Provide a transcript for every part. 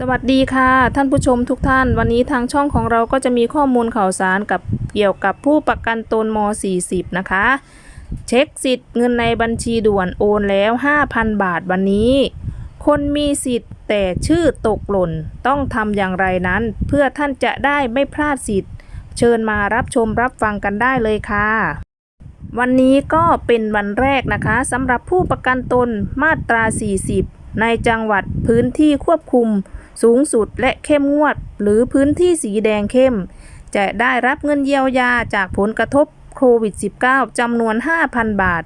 สวัสดีค่ะท่านผู้ชมทุกท่าน วันนี้ทางช่องของเราก็จะมีข้อมูลข่าวสารกับเกี่ยวกับผู้ประกันตนม 40 นะคะ เช็คสิทธิ์เงินในบัญชีด่วนโอนแล้ว 5,000 บาทวันนี้ คนมีสิทธิ์แต่ชื่อตกหล่นต้องทำอย่างไรนั้น เพื่อท่านจะได้ไม่พลาดสิทธิ์ เชิญมารับชมรับฟังกันได้เลยค่ะวันนี้ก็เป็นวันแรกนะคะสำหรับผู้ประกันตนมาตรา 40 ในจังหวัดพื้นที่ควบคุม สูงสุดและเข้มงวด หรือพื้นที่สีแดงเข้ม จะได้รับเงินเยียวยาจากผลกระทบโควิด -19 จำนวน 5,000 บาท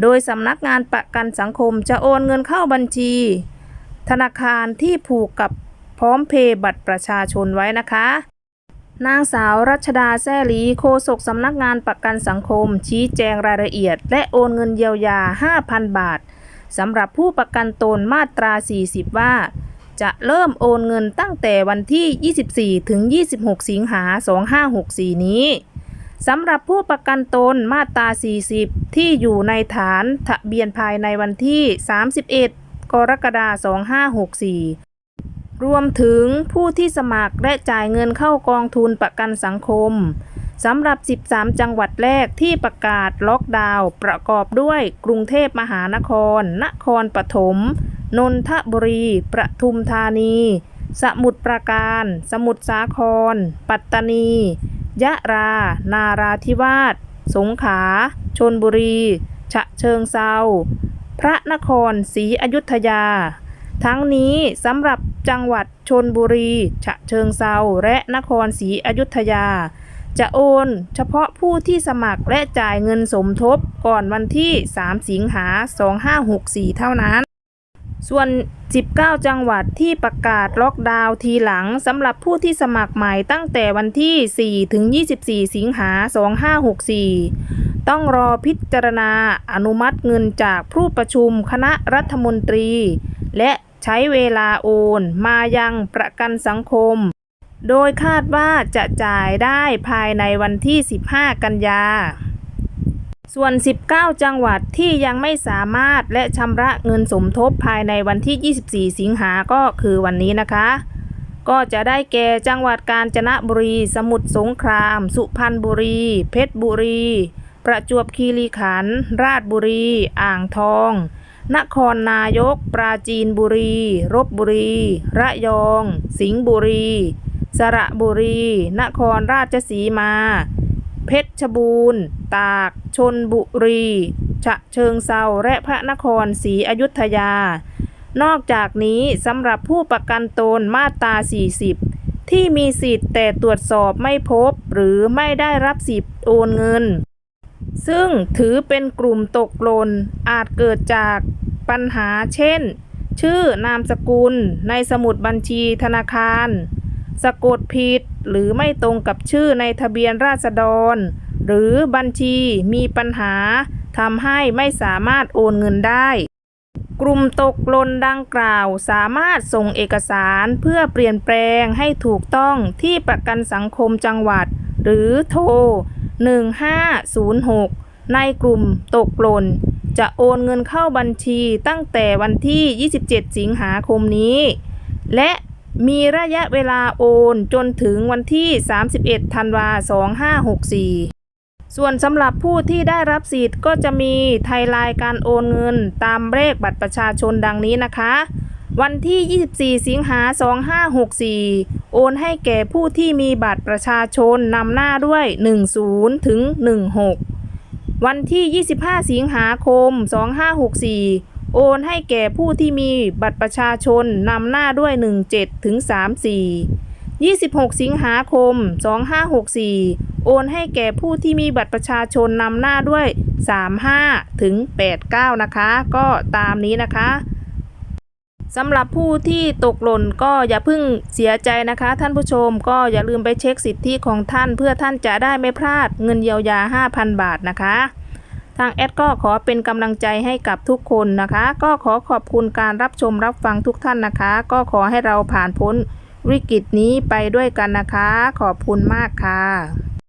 โดยสำนักงานประกันสังคมจะโอนเงินเข้าบัญชี ธนาคารที่ผูกกับพร้อมเพย์บัตรประชาชนไว้นะคะนางสาวรัชดาแซ่ลีโฆษกสำนักงานประกันสังคม ชี้แจงรายละเอียด และโอนเงินเยียวยา 5,000 บาทสำหรับผู้ประกันตนมาตรา 40 ว่า จะเริ่มโอนเงินตั้งแต่วันที่ 24 ถึง 26 สิงหา 2564 นี้สำหรับผู้ประกันตนมาตรา 40 ที่อยู่ในฐานทะเบียนภายในวันที่ 31 กรกฎาคม 2564 รวมถึงผู้ที่สมัครและจ่ายเงินเข้ากองทุนประกันสังคมสำหรับ 13 จังหวัดแรกที่ประกาศล็อกดาวน์ประกอบด้วยกรุงเทพมหานคร นครปฐม นนทบุรี ประทุมธานี สมุทรปราการ สมุทรสาคร ปัตตานี ยะรา นาราธิวาส สงขลา ชนบุรี ฉะเชิงเซา พระนครศรีอยุธยา ทั้งนี้สำหรับจังหวัดชนบุรี ฉะเชิงเซา และนครศรีอยุธยาจะโอนเฉพาะผู้ที่สมัครและจ่ายเงินสมทบก่อนวันที่ 3 สิงหา 2564 เท่านั้น ส่วน 19 จังหวัดที่ประกาศล็อกดาวน์ทีหลังสำหรับผู้ที่สมัครใหม่ตั้งแต่วันที่ 4 ถึง 24 สิงหา 2564 ต้องรอพิจารณาอนุมัติเงินจากผู้ประชุมคณะรัฐมนตรี และใช้เวลาโอนมายังประกันสังคม โดยคาดว่าจะจ่ายได้ภายในวันที่ 15 กันยา ส่วน 19 จังหวัดที่ยังไม่สามารถและชำระเงินสมทบภายในวันที่ 24 สิงหาก็คือวันนี้นะคะ ก็จะได้แก่จังหวัดกาญจนบุรี สมุทรสงคราม สุพรรณบุรี เพชรบุรี ประจวบคีรีขันธ์ราชบุรี อ่างทอง นครนายก ปราจีนบุรี รบบุรี ระยอง สิงห์บุรี สระบุรี นครราชสีมา เพชรบูรณ์ ตาก ชนบุรี ฉะเชิงเซาและพระนครศรีอยุธยา นอกจากนี้สำหรับผู้ประกันตนมาตรา 40 ที่มีสิทธิ์แต่ตรวจสอบไม่พบหรือไม่ได้รับสิทธิ์โอนเงิน ซึ่งถือเป็นกลุ่มตกหล่นอาจเกิดจากปัญหาเช่น ชื่อนามสกุลในสมุดบัญชีธนาคาร สะกดผิด หรือไม่ตรงกับชื่อในทะเบียนราษฎร หรือบัญชีมีปัญหาทำให้ไม่สามารถโอนเงินได้ กลุ่มตกหล่นดังกล่าวสามารถส่งเอกสารเพื่อเปลี่ยนแปลงให้ถูกต้องที่ประกันสังคมจังหวัด หรือโทร 1506 ในกลุ่มตกหล่นจะโอนเงินเข้าบัญชีตั้งแต่วันที่ 27 สิงหาคมนี้ และ มีระยะเวลาโอนจนถึงวันที่ 31 ธันวา 2564 ส่วนสำหรับผู้ที่ได้รับสิทธิ์ก็จะมีไทยไลน์การโอนเงินตามเลขบัตรประชาชนดังนี้นะคะ วันที่ 24 สิงหา 2564 โอนให้แก่ผู้ที่มีบัตรประชาชนนำหน้าด้วย 10 ถึง 16 วันที่ 25 สิงหาคม 2564 โอนให้แก่ผู้ที่มีบัตรประชาชนนำหน้าด้วย 17 ถึง 34 26 สิงหาคม 2564 โอนให้แก่ผู้ที่มีบัตรประชาชนนำหน้าด้วย 35 ถึง 89 นะคะ ก็ตามนี้นะคะสำหรับผู้ที่ตกหล่นก็อย่าเพิ่งเสียใจนะคะ ท่านผู้ชมก็อย่าลืมไปเช็คสิทธิของท่าน เพื่อท่านจะได้ไม่พลาดเงินเยียวยา 5,000 บาทนะคะ ทางแอดก็ขอเป็นกำลังใจให้กับทุกคนนะคะ ก็ขอขอบคุณการรับชมรับฟังทุกท่านนะคะ ก็ขอให้เราผ่านพ้นวิกฤตนี้ไปด้วยกันนะคะ ขอบคุณมากค่ะ